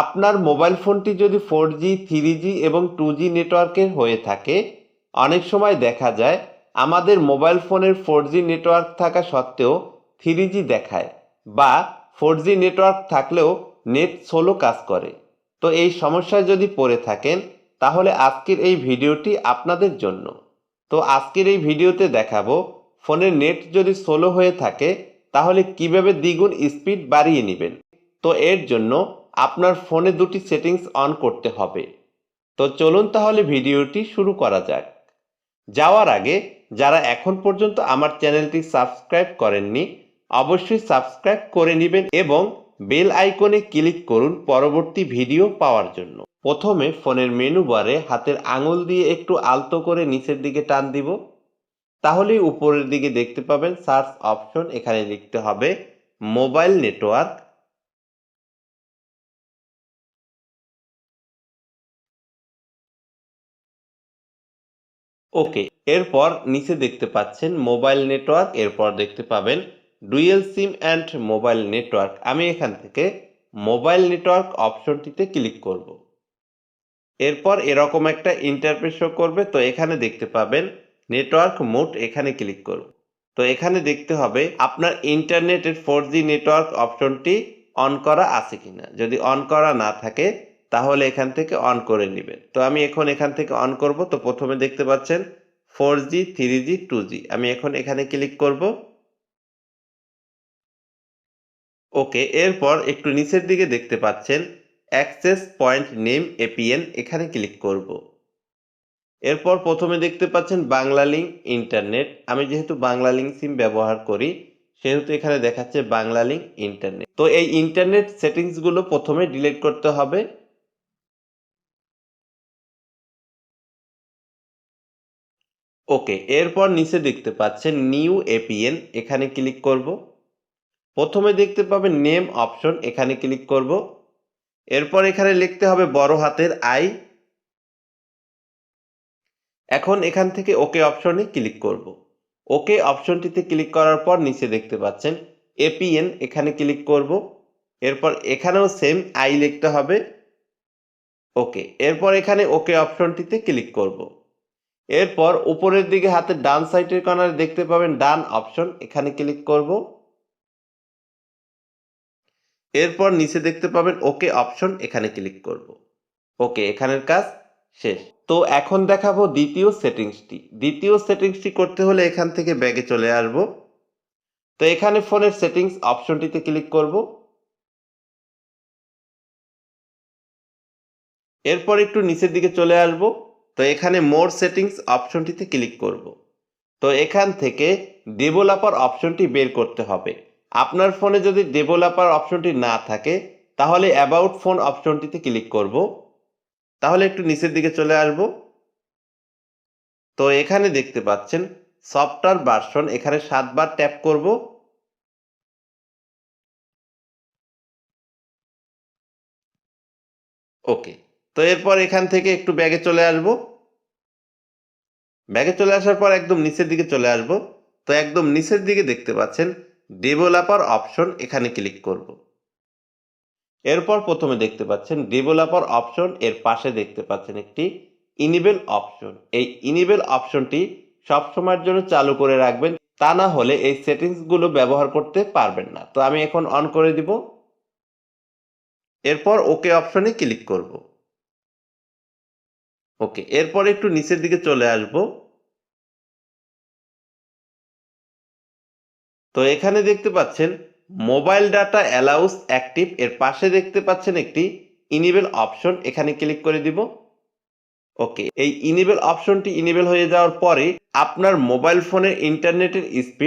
আপনার মোবাইল ফোনটি যদি ফোর জি থ্রি জি এবং টু জি নেটওয়ার্কের হয়ে থাকে, অনেক সময় দেখা যায় আমাদের মোবাইল ফোনের ফোর জি নেটওয়ার্ক থাকা সত্ত্বেও থ্রি জি দেখায় বা ফোর জি নেটওয়ার্ক থাকলেও নেট সোলো কাজ করে। তো এই সমস্যায় যদি পড়ে থাকেন, তাহলে আজকের এই ভিডিওটি আপনাদের জন্য। তো আজকের এই ভিডিওতে দেখাবো, ফোনের নেট যদি সোলো হয়ে থাকে, তাহলে কীভাবে দ্বিগুণ স্পিড বাড়িয়ে নেবেন? তো এর জন্য আপনার ফোনে দুটি সেটিংস অন করতে হবে। তো চলুন তাহলে ভিডিওটি শুরু করা যাক। যাওয়ার আগে, যারা এখন পর্যন্ত আমার চ্যানেলটি সাবস্ক্রাইব করেননি, অবশ্যই সাবস্ক্রাইব করে নেবেন এবং বেল আইকনে ক্লিক করুন পরবর্তী ভিডিও পাওয়ার জন্য। প্রথমে ফোনের মেনু বারে হাতের আঙুল দিয়ে একটু আলতো করে নিচের দিকে টান দিব। তাহলেই উপরের দিকে দেখতে পাবেন সার্চ অপশন, এখানে লিখতে হবে মোবাইল নেটওয়ার্ক। ওকে, এরপর নিচে দেখতে পাচ্ছেন মোবাইল নেটওয়ার্ক, এরপর দেখতে পাবেন dual SIM and mobile network. আমি এখান থেকে মোবাইল নেটওয়ার্ক অপশনটিতে ক্লিক করব। এরপর এরকম একটা ইন্টারফেস করবে, তো এখানে দেখতে পাবেন নেটওয়ার্ক মোড, এখানে ক্লিক করব। তো এখানে দেখতে হবে আপনার ইন্টারনেটের ফোর জি নেটওয়ার্ক অপশনটি অন করা আছে কিনা। যদি অন করা না থাকে তাহলে এখান থেকে অন করে নেবেন। তো আমি এখন এখান থেকে অন করব। তো প্রথমে দেখতে পাচ্ছেন four G three G two G আমি এখন এখানে ক্লিক করব। ওকে, এরপর একটু নিচের দিকে দেখতে পাচ্ছেন অ্যাক্সেস পয়েন্ট নেম এপিএন এখানে ক্লিক করব। এরপর প্রথমে দেখতে পাচ্ছেন বাংলা লিঙ্ক ইন্টারনেট আমি যেহেতু বাংলা লিঙ্ক সিম ব্যবহার করি, সেহেতু এখানে দেখাচ্ছে বাংলা লিঙ্ক ইন্টারনেট তো এই ইন্টারনেট সেটিংসগুলো প্রথমে ডিলিট করতে হবে। ওকে, এরপর নিচে দেখতে পাচ্ছেন নিউ এপিএন, এখানে ক্লিক করব। প্রথমে দেখতে পাবেন নেম অপশন, এখানে ক্লিক করব। এরপর এখানে লিখতে হবে বড় হাতের আই। এখন এখান থেকে ওকে অপশনে ক্লিক করব। ওকে অপশনটিতে ক্লিক করার পর নিচে দেখতে পাচ্ছেন এপিএন, এখানে ক্লিক করব। এরপর এখানেও সেম আই লিখতে হবে। ওকে, এরপর এখানে ওকে অপশনটিতে ক্লিক করব। এরপর উপরের দিকে হাতের ডান সাইডের কর্নারে দেখতে পাবেন ডান অপশন, এখানে ক্লিক করব। এরপর নিচে দেখতে পাবেন ওকে অপশন, এখানে ক্লিক করব। ওকে এখানের কাজ শেষ। তো এখন দেখাবো দ্বিতীয় সেটিংসটি। দ্বিতীয় সেটিংসটি করতে হলে এখান থেকে ব্যাগে চলে আসব। তো এখানে ফোনের সেটিংস অপশনটিতে ক্লিক করব। এরপর একটু নিচের দিকে চলে আসব। তো এখানে মোর সেটিংস অপশনটিতে ক্লিক করব। তো এখান থেকে ডেভেলপার অপশনটি বের করতে হবে। আপনার ফোনে যদি ডেভেলপার অপশনটি না থাকে, তাহলে অ্যাবাউট ফোন অপশনটিতে ক্লিক করব। তাহলে একটু নিচের দিকে চলে আসব। তো এখানে দেখতে পাচ্ছেন সফটওয়্যার ভার্সন এখানে সাতবার ট্যাপ করব। ওকে তো এরপর এখান থেকে একটু ব্যাগে চলে আসব। ব্যাগে চলে আসার পর একদম নিচের দিকে চলে আসব। তো একদম নিচের দিকে দেখতে পাচ্ছেন ডেভেলপার অপশন এখানে ক্লিক করব। এরপর প্রথমে দেখতে পাচ্ছেন ডেভেলপার অপশন, এর পাশে দেখতে পাচ্ছেন একটি ইনিবেল অপশন। এই ইনিবেল অপশনটি সবসময়ের জন্য চালু করে রাখবেন, তা না হলে এই সেটিংসগুলো ব্যবহার করতে পারবেন না। তো আমি এখন অন করে দিব। এরপর ওকে অপশনে ক্লিক করব। ওকে, এরপর একটু নিচের দিকে চলে আসব। তো এখানে দেখতে পাচ্ছেন, মোবাইল ডাটা অ্যালাউস অ্যাক্টিভ, এর পাশে দেখতে পাচ্ছেন একটি ইনিবেল অপশন, এখানে ক্লিক করে দিব। ওকে, এই ইনিবেল অপশনটি ইনিবেল হয়ে যাওয়ার পরে আপনার মোবাইল ফোনের ইন্টারনেটের স্পিড